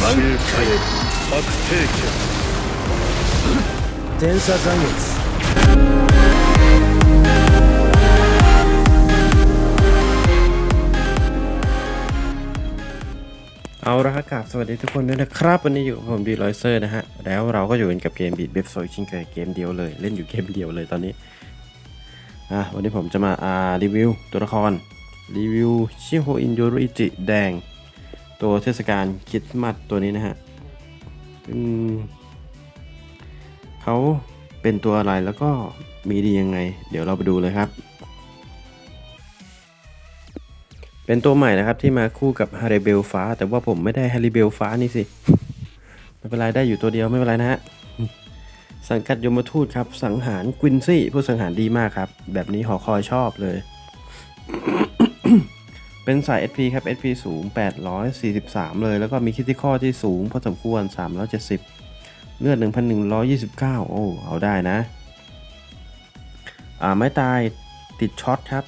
周回悪定期天差残月 เอาละครับกราบสวัสดีทุกคนด้วยนะครับ วันนี้อยู่กับผมดีลอยเซอร์นะฮะ แล้วเราก็อยู่กันกับเกมบีดเบฟโซยชิงเกยเกมเดียวเลย เล่นอยู่เกมเดียวเลยตอนนี้อ่ะวันนี้ผมจะมาอ่ารีวิวตัวละคร รีวิวชิโฮอินยูริจิแดง ตัวเทศกาลคริสต์มาสตัวนี้นะฮะเขาเป็นตัวอะไรแล้วก็มีดียังไง เดี๋ยวเราไปดูเลยครับ เป็นตัวใหม่นะครับที่มาคู่กับฮาริเบลฟ้า แต่ว่าผมไม่ได้ฮาริเบลฟ้านี่สิไม่เป็นไรได้อยู่ตัวเดียวไม่เป็นไรนะฮะสังกัดยมทูตครับ สังหารกวินซี่ผู้สังหารดีมากครับ แบบนี้หอคอยชอบเลย เป็นสาย SP ครับ SP สูง 843 เลย แล้วก็มีคิติคอที่สูงพอสมควร 370 เลือด 1,129 โอ้ เอาได้นะ อ่า ไม้ตายติดช็อตครับ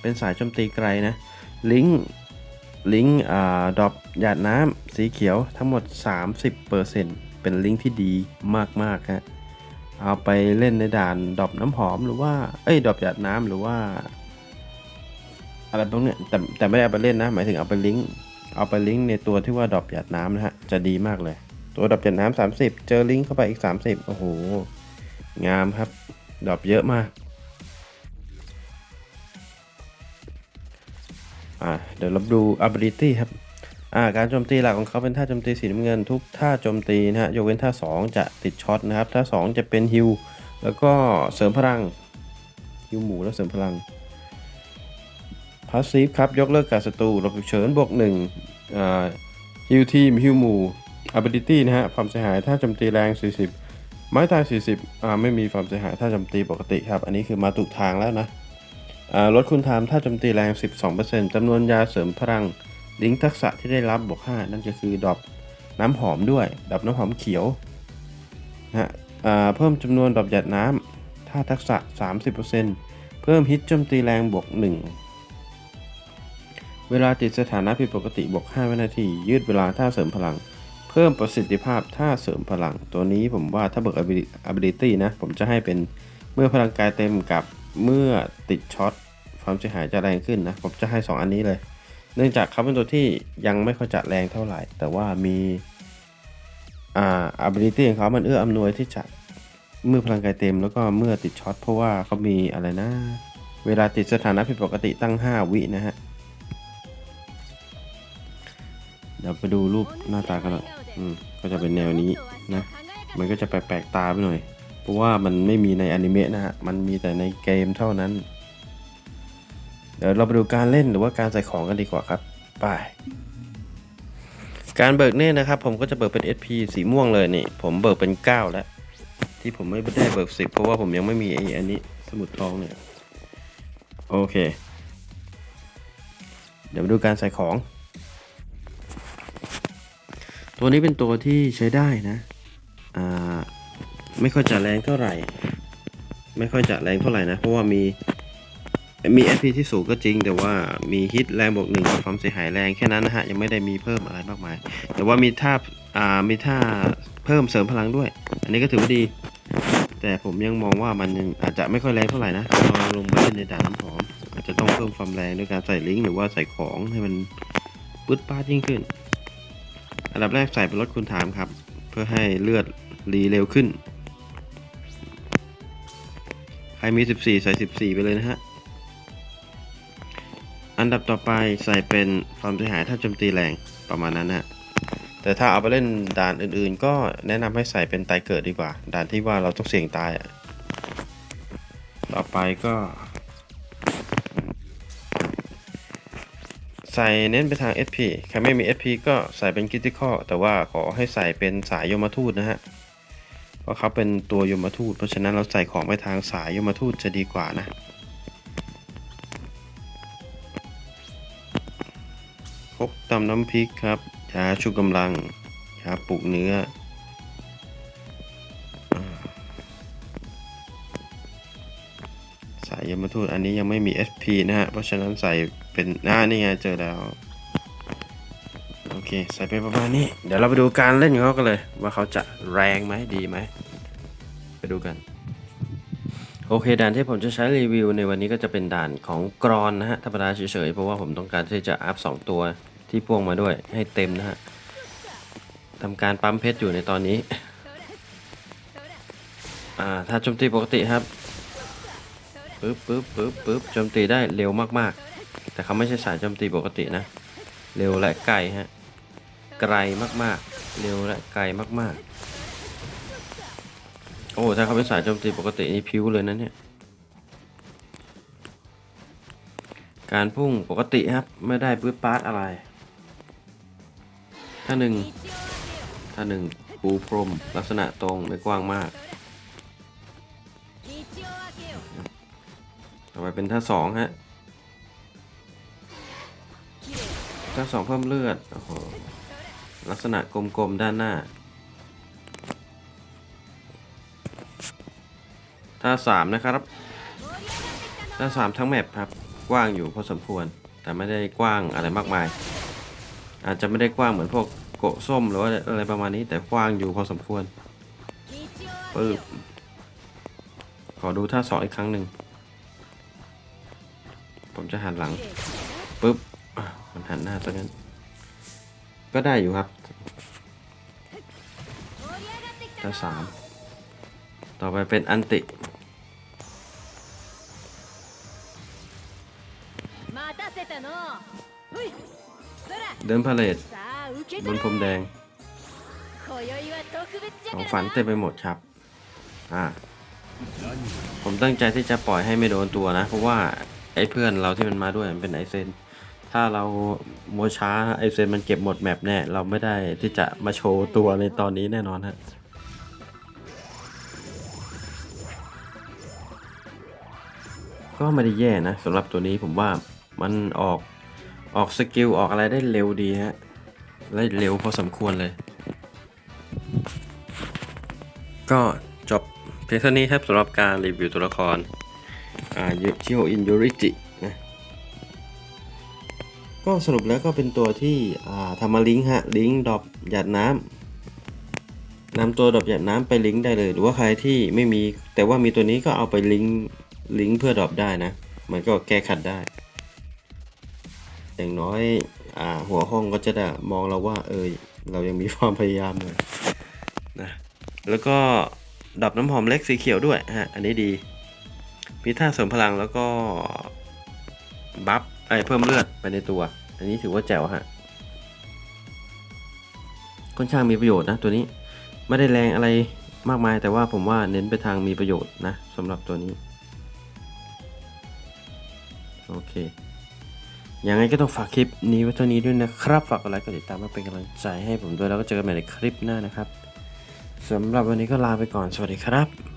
เป็นสายโจมตีไกลนะ ลิงก์ลิงก์อ่าดอปหยาดน้ำสีเขียวทั้งหมด 30%เป็นลิงก์ที่ดีมากๆฮะเอาไปเล่นในด่านดอปน้ำหอมหรือว่า เอ้ยดอปหยาดน้ำหรือว่า อะไรพวกเนี้ยแต่แต่ไม่ได้เอาไปเล่นนะ หมายถึงเอาไปลิงก์เอาไปลิงก์ในตัวที่ว่าดรอปหยาดน้ำนะฮะจะดีมากเลย ตัวดรอปหยาดน้ำ30 เจอลิงก์เข้าไปอีก 30 โอ้โห งามครับดรอปเยอะมากอ่าเดี๋ยวเราดู ability ครับอ่าการโจมตีหลักของเขาเป็นท่าโจมตีสีน้ำเงิน ทุกท่าโจมตีนะฮะยกเว้นท่า 2 จะติดช็อตนะครับท่า 2 จะเป็นฮิวแล้วก็เสริมพลังฮิวหมูแล้วเสริมพลัง พาสซีฟครับ ยกเลิกการศัตรูหลบฉุกเฉินบวก1อ่าฮิวทีมฮิวมู ability นะฮะความเสียหายท่าโจมตีแรง 40 ไม้ตาย 40อ่าไม่มีความเสียหายท่าโจมตีปกติครับ อันนี้คือมาถูกทางแล้วนะอ่าลดคุณทามถ้าโจมตีแรง 12%จำนวนยาเสริมพลังลิงทักษะที่ได้รับบวก5นั่นก็คือดรอปน้ำหอมด้วยดรอปน้ำหอมเขียวนะฮะเพิ่มจำนวนดรอปหยดน้ำถ้าทักษะ 30%เพิ่มฮิตโจมตีแรงบวก1 เวลาติดสถานะผิดปกติบวก5วินาที ยืดเวลาท่าเสริมพลัง เพิ่มประสิทธิภาพท่าเสริมพลัง ตัวนี้ผมว่าถ้าเบิก ability นะ ผมจะให้เป็นเมื่อพลังกายเต็มกับเมื่อติดช็อตความเสียหายจะแรงขึ้นนะ ผมจะให้ 2 อันนี้เลย เนื่องจากเขาเป็นตัวที่ยังไม่ค่อยจะแรงเท่าไหร่ แต่ว่ามีอ่า ability ของเขามันเอื้ออำนวยที่จะเมื่อพลังกายเต็มแล้วก็เมื่อติดช็อตเพราะว่าเขามีอะไรนะ เวลาติดสถานะผิดปกติตั้ง 5 วินะฮะ ดี๋ยวไปดูรูปหน้าตากันหน่อยอืมก็จะเป็นแนวนี้นะ มันก็จะแปลกๆตาไปหน่อย เพราะว่ามันไม่มีในอนิเมะนะฮะ มันมีแต่ในเกมเท่านั้น เดี๋ยวเราไปดูการเล่นหรือว่าการใส่ของกันดีกว่าครับ ไป การเบิกเน่นะครับ ผมก็จะเบิกเป็น SP สีม่วงเลยนี่ ผมเบิกเป็น 9 แล้ว ที่ผมไม่ได้เบิก 10 เพราะว่าผมยังไม่มีไอ้อันนี้สมุดทองเนี่ย โอเค เดี๋ยวมาดูการใส่ของ ตัวนี้เป็นตัวที่ใช้ได้นะ อ่า ไม่ค่อยจะแรงเท่าไหร่ ไม่ค่อยจะแรงเท่าไหร่นะ เพราะว่ามี มี SP ที่สูงก็จริง แต่ว่ามีฮิตแรงบวกหนึ่งกับความเสียหายแรงแค่นั้นนะฮะ ยังไม่ได้มีเพิ่มอะไรมากมาย แต่ว่ามีท่า อ่า มีท่าเพิ่มเสริมพลังด้วย อันนี้ก็ถือว่าดี แต่ผมยังมองว่ามันยังอาจจะไม่ค่อยแรงเท่าไหร่นะลองลงมาเล่นในด่านน้ำหอมอาจจะต้องเพิ่มความแรงด้วยการใส่ลิงก์หรือว่าใส่ของให้มันปึ๊ดป้าดยิ่งขึ้น อันดับแรกใส่เป็นรถคุณถามครับ เพื่อให้เลือดรีเร็วขึ้น ใครมี 14 ใส่ 14 ไปเลยนะฮะ อันดับต่อไปใส่เป็นความเสียหายถ้าโจมตีแรงประมาณนั้นนะฮะแต่ถ้าเอาไปเล่นด่านอื่นๆ ก็แนะนำให้ใส่เป็นตายเกิดดีกว่า ด่านที่ว่าเราต้องเสี่ยงตายอะต่อไปก็ ใส่เน้นไปทาง SP ใครไม่มี SP ก็ใส่เป็น Critical แต่ว่าขอให้ใส่เป็นสายยมทูตนะฮะเพราะเขาเป็นตัวยมทูต เพราะฉะนั้นเราใส่ของไปทางสายยมทูตจะดีกว่านะพกตำน้ำพริกครับยาชูกำลังยาปลุกเนื้อสายยมทูตอันนี้ยังไม่มี SP นะฮะ เพราะฉะนั้นใส่ เป็นหน้านี่ไงเจอแล้ว โอเค ใส่ไปประมาณนี้ เดี๋ยวเราไปดูการเล่นของเขากันเลย ว่าเขาจะแรงไหมดีไหม ไปดูกัน โอเคด่านที่ผมจะใช้รีวิวในวันนี้ก็จะเป็นด่านของกรอนนะฮะธรรมดาเฉยๆ เพราะว่าผมต้องการที่จะอัพ 2 ตัวที่พ่วงมาด้วยให้เต็มนะฮะทำการปั๊มเพชรอยู่ในตอนนี้ อ่า ถ้าโจมตีปกติครับปึ๊บปึ๊บปึ๊บปึ๊บโจมตีได้เร็วมากๆ แต่เขาไม่ใช่สายโจมตีปกตินะ เร็วและไกลฮะ ไกลมากๆ เร็วและไกลมากๆ โอ้ ถ้าเขาเป็นสายโจมตีปกตินี่พิ้วเลยนะเนี่ย การพุ่งปกติครับ ไม่ได้ปื๊ดปาร์ตอะไร ถ้าหนึ่ง ถ้าหนึ่งปูพรมลักษณะตรงไม่กว้างมากต่อไปเป็นท่าสองฮะ ท่าสองเพิ่มเลือด โอ้โห ลักษณะกลมๆ ด้านหน้า ท่าสามนะครับ ท่าสามทั้งแมปครับ กว้างอยู่พอสมควร แต่ไม่ได้กว้างอะไรมากมาย อาจจะไม่ได้กว้างเหมือนพวกโกะส้มหรือว่าอะไรประมาณนี้ แต่กว้างอยู่พอสมควรปึ๊บขอดูท่าสองอีกครั้งหนึ่ง ผมจะหันหลังปึ๊บ มันหันหน้าซะงั้น ก็ได้อยู่ครับถ้าสามต่อไปเป็นอันติเดินพาเลทบนพรมแดงของฝันเต็มไปหมดครับ อ่า ผมตั้งใจที่จะปล่อยให้ไม่โดนตัวนะ เพราะว่าไอ้เพื่อนเราที่มันมาด้วยมันเป็นไอเซน ถ้าเราโมช้าไอเซนมันเก็บหมดแมปแน่ เราไม่ได้ที่จะมาโชว์ตัวในตอนนี้แน่นอนฮะก็ไม่ได้แย่นะสำหรับตัวนี้ผมว่ามันออกออกสกิลออกอะไรได้เร็วดีฮะและเร็วพอสมควรเลย ก็จบเพียงเท่านี้ครับสำหรับการรีวิวตัวละครอ่าเชิโฮอินยูริจิ ก็สรุปแล้วก็เป็นตัวที่ทำมาลิงก์ฮะลิงก์ดรอปหยาดน้ำนำตัวดรอปหยาดน้ำไปลิงก์ได้เลย หรือว่าใครที่ไม่มีแต่ว่ามีตัวนี้ก็เอาไปลิงก์ลิงก์เพื่อดรอปได้นะ มันก็แก้ขัดได้ อย่างน้อยอหัวห้องก็จะได้มองเราว่า เออเรายังมีความพยายามเลยนะแล้วก็ดับน้ำหอมเล็กสีเขียวด้วยฮะอันนี้ดี มีท่าเสริมพลังแล้วก็บัฟ ไอเพิ่มเลือดไปในตัว อันนี้ถือว่าแจ๋วฮะค่อนข้างมีประโยชน์นะตัวนี้ไม่ได้แรงอะไรมากมายแต่ว่าผมว่าเน้นไปทางมีประโยชน์นะสำหรับตัวนี้ โอเคยังไงก็ต้องฝากคลิปนี้ไว้เท่านี้ด้วยนะครับ ฝากกดไลค์กดติดตามมาเป็นกำลังใจให้ผมด้วยแล้วก็เจอกันใหม่ในคลิปหน้านะครับสำหรับวันนี้ก็ลาไปก่อนสวัสดีครับ